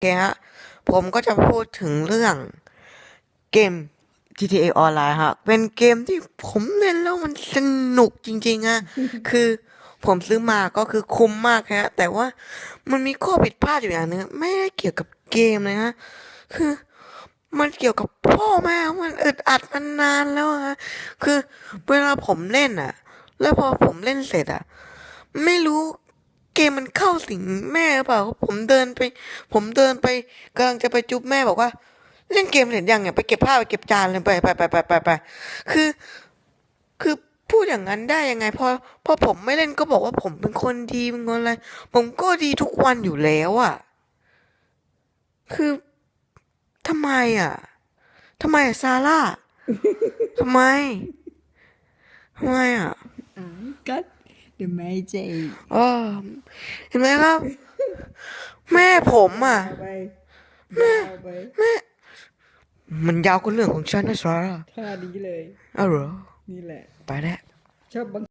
เคฮะ ผมก็จะพูดถึงเรื่องเกม GTA Online ฮะ เป็นเกมที่ผมเล่นแล้วมันสนุกจริงๆอะคือผมซื้อมาก็คือคุ้มมากฮะ แต่ว่ามันมีข้อผิดพลาดอยู่อย่างหนึงไม่ได้เกี่ยวกับเกมเลยฮะ คือ มันเกี่ยวกับพ่อแม่ มันอึดอัดมานานแล้วฮะ คือเวลาผมเล่นอะ แล้วพอผมเล่นเสร็จอะ ไม่รู้เกมมันเข้าสิงแม่หรือเปล่า ผมเดินไป ผมเดินไปกำลังจะไปจุ๊บแม่บอกว่า เล่นเกมเสร็จยังเนี่ยไปเก็บผ้าไปเก็บจานเลยไปไปไปไปไปไปคือ คือพูดอย่างนั้นได้ยังไงพอพอผมไม่เล่นก็บอกว่าผมเป็นคนดีเป็นคนอะไร ผมก็ดีทุกวันอยู่แล้วอะ คือทำไมอะทำไมอะซาร่าทำไมทำไมอะอ้าวก็ เดี๋ยวไม่เจเออเห็นไหมครับ แม่ผมอะ ไปแม่ไปมันยาวกว่าเรื่องของฉันนะซาร่าท่านี้เลยอ้าวเหรอ นี่แหละ ไปแล้ว ชอบบัง